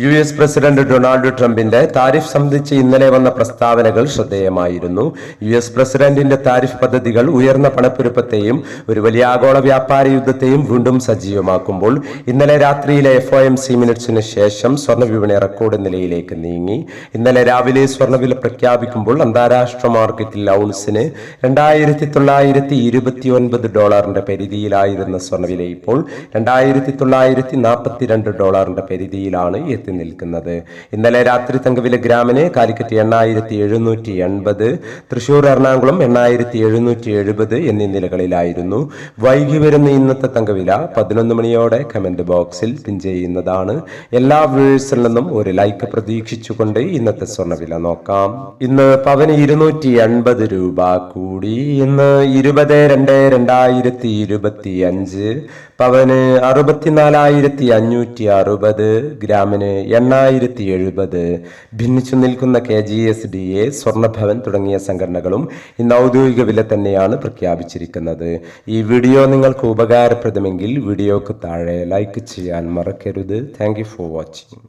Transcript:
U S president Donald ട്രംപിന്റെ tariff സംബന്ധിച്ച് ഇന്നലെ വന്ന പ്രസ്താവനകൾ ശ്രദ്ധേയമായിരുന്നു. യു എസ് പ്രസിഡന്റിന്റെ താരിഫ് പദ്ധതികൾ ഉയർന്ന പണപ്പെരുപ്പത്തെയും ഒരു വലിയ ആഗോള വ്യാപാര യുദ്ധത്തെയും വീണ്ടും സജീവമാക്കുമ്പോൾ ഇന്നലെ രാത്രിയിലെ എഫ് ഒ എം സി മിനിറ്റ്സിന് ശേഷം സ്വർണ വിപണി റെക്കോർഡ് നിലയിലേക്ക് നീങ്ങി. ഇന്നലെ രാവിലെ സ്വർണവില പ്രഖ്യാപിക്കുമ്പോൾ അന്താരാഷ്ട്ര മാർക്കറ്റിൽ ഔൺസിന് രണ്ടായിരത്തി തൊള്ളായിരത്തി ഇരുപത്തി ഒൻപത് ഡോളറിന്റെ പരിധിയിലായിരുന്ന സ്വർണവില ഇപ്പോൾ രണ്ടായിരത്തി തൊള്ളായിരത്തി നാൽപ്പത്തിരണ്ട് ഡോളറിന്റെ പരിധിയിലാണ് എത്തി നിൽക്കുന്നത്. ഇന്നലെ രാത്രി തങ്കവില ഗ്രാമിന് കാലിക്കറ്റ് എണ്ണായിരത്തി എഴുന്നൂറ്റി എൺപത് തൃശൂർ എറണാകുളം എണ്ണായിരത്തി എഴുന്നൂറ്റി എഴുപത് എന്നീ നിലകളിലായിരുന്നു. വൈകി വരുന്ന ഇന്നത്തെ തങ്കവില പതിനൊന്ന് മണിയോടെ കമന്റ് ബോക്സിൽ പിൻ ചെയ്യുന്നതാണ്. എല്ലാ വ്യൂഴ്സിൽ നിന്നും ഒരു ലൈക്ക് പ്രതീക്ഷിച്ചുകൊണ്ട് ഇന്നത്തെ സ്വർണവില നോക്കാം. ഇന്ന് പവന് ഇരുന്നൂറ്റി എൺപത് രൂപ കൂടി. ഇന്ന് ഇരുപത് രണ്ട് രണ്ടായിരത്തി ഇരുപത്തി അഞ്ച് പവന് അറുപത്തിനാലായിരത്തി അഞ്ഞൂറ്റി അറുപത് ഗ്രാമിന് എണ്ണായിരത്തി എഴുപത് ഭിന്നിച്ചു നിൽക്കുന്ന K G S D A Swarnabhavan തുടങ്ങിയ സംഘടനകളും ഇന്ന് ഔദ്യോഗിക വില തന്നെയാണ് പ്രഖ്യാപിച്ചിരിക്കുന്നത്. ഈ വീഡിയോ നിങ്ങൾക്ക് ഉപകാരപ്രദമെങ്കിൽ വീഡിയോക്ക് താഴെ ലൈക്ക് ചെയ്യാൻ മറക്കരുത്. Thank for watching